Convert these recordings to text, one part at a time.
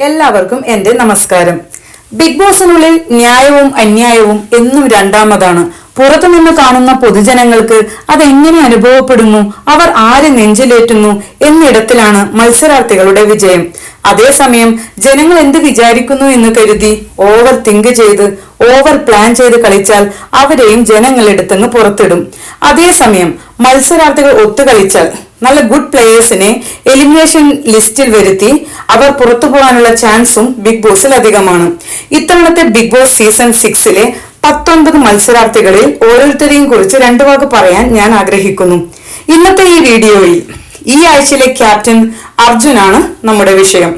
എല്ലാവർക്കും എന്റെ നമസ്കാരം. ബിഗ് ബോസിനുള്ളിൽ ന്യായവും അന്യായവും എന്നും രണ്ടാമതാണ്. പുറത്തുനിന്ന് കാണുന്ന പൊതുജനങ്ങൾക്ക് അതെങ്ങനെ അനുഭവപ്പെടുന്നു? അവർ ആര് നെഞ്ചിലേറ്റുന്നു? എന്നിടത്തിലാണ് മത്സരാർത്ഥികളുടെ വിജയം. അതേസമയം ജനങ്ങൾ എന്ത് വിചാരിക്കുന്നു എന്ന് കരുതി ഓവർ തിങ്ക് ചെയ്ത് ഓവർ പ്ലാൻ ചെയ്ത് കളിച്ചാൽ അവരെയും ജനങ്ങളെടുത്തങ്ങ് പുറത്തിടും. അതേസമയം മത്സരാർത്ഥികൾ ഒത്തുകളിച്ചാൽ നല്ല ഗുഡ് പ്ലേയേഴ്സിനെ എലിമിനേഷൻ ലിസ്റ്റിൽ വരുത്തി അവർ പുറത്തു പോകാനുള്ള ചാൻസും ബിഗ് ബോസിൽ അധികമാണ്. ഇത്തവണത്തെ ബിഗ് ബോസ് സീസൺ സിക്സിലെ പത്തൊൻപത് മത്സരാർത്ഥികളിൽ ഓരോരുത്തരെയും കുറിച്ച് രണ്ടു വാക്ക് പറയാൻ ഞാൻ ആഗ്രഹിക്കുന്നു. ഇന്നത്തെ ഈ വീഡിയോയിൽ ഈ ആഴ്ചയിലെ ക്യാപ്റ്റൻ അർജുനാണ് നമ്മുടെ വിഷയം.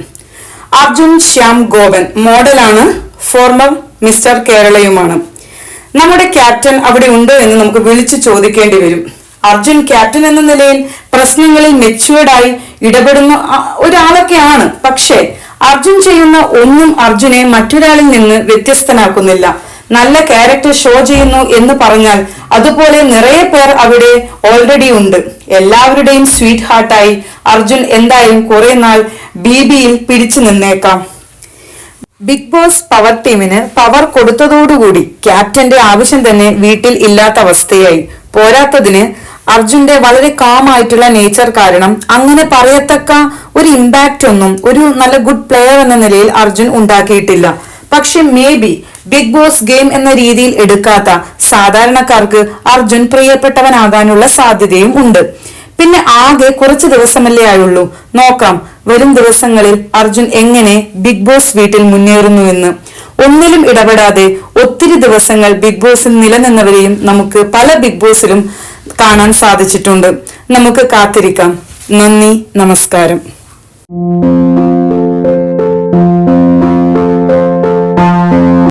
അർജുൻ ശ്യാം ഗോപൻ മോഡലാണ് ഫോർമർ മിസ്റ്റർ കേരളയുമാണ്. നമ്മുടെ ക്യാപ്റ്റൻ അവിടെ ഉണ്ടോ എന്ന് നമുക്ക് വിളിച്ചു ചോദിക്കേണ്ടി വരും. അർജുൻ ക്യാപ്റ്റൻ എന്ന നിലയിൽ പ്രശ്നങ്ങളിൽ മെച്യൂർഡായി ഇടപെടുന്ന ഒരാളൊക്കെയാണ്. പക്ഷേ അർജുൻ ചെയ്യുന്ന ഒന്നും അർജുനെ മറ്റൊരാളിൽ നിന്ന് വ്യത്യസ്തനാക്കുന്നില്ല. നല്ല ക്യാരക്ടർ ഷോ ചെയ്യുന്നു എന്ന് പറഞ്ഞാൽ അതുപോലെ നിറയെ പേർ അവിടെ ഓൾറെഡി ഉണ്ട്. എല്ലാവരുടെയും സ്വീറ്റ് ഹാർട്ടായി അർജുൻ എന്തായാലും കുറെ നാൾ ബി ബിയിൽ പിടിച്ചു നിന്നേക്കാം. ബിഗ് ബോസ് പവർ ടീമിന് പവർ കൊടുത്തതോടുകൂടി ക്യാപ്റ്റന്റെ ആവശ്യം തന്നെ വീട്ടിൽ ഇല്ലാത്ത അവസ്ഥയായി. പോരാത്തതിന് അർജുന്റെ വളരെ കാം ആയിട്ടുള്ള നേച്ചർ കാരണം അങ്ങനെ പറയത്തക്ക ഒരു ഇമ്പാക്റ്റ് ഒന്നും ഒരു നല്ല ഗുഡ് പ്ലെയർ എന്ന നിലയിൽ അർജുൻ ഉണ്ടാക്കിയിട്ടില്ല. പക്ഷെ maybe Bigg Boss game എന്ന രീതിയിൽ എടുക്കാത്ത സാധാരണക്കാർക്ക് അർജുൻ പ്രിയപ്പെട്ടവനാകാനുള്ള സാധ്യതയും ഉണ്ട്. പിന്നെ ആകെ കുറച്ച് ദിവസമല്ലേ ആയുള്ളൂ. നോക്കാം വരും ദിവസങ്ങളിൽ അർജുൻ എങ്ങനെ ബിഗ് ബോസ് വീട്ടിൽ മുന്നേറുന്നുവെന്ന് ഒന്നിലും ഇടപെടാതെ ഒത്തിരി ദിവസങ്ങൾ ബിഗ് ബോസിൽ നിലനിന്നവരെയും നമുക്ക് പല ബിഗ് ബോസിലും കാണാൻ സാധിച്ചിട്ടുണ്ട്. നമുക്ക് കാത്തിരിക്കാം. നന്ദി നമസ്കാരം.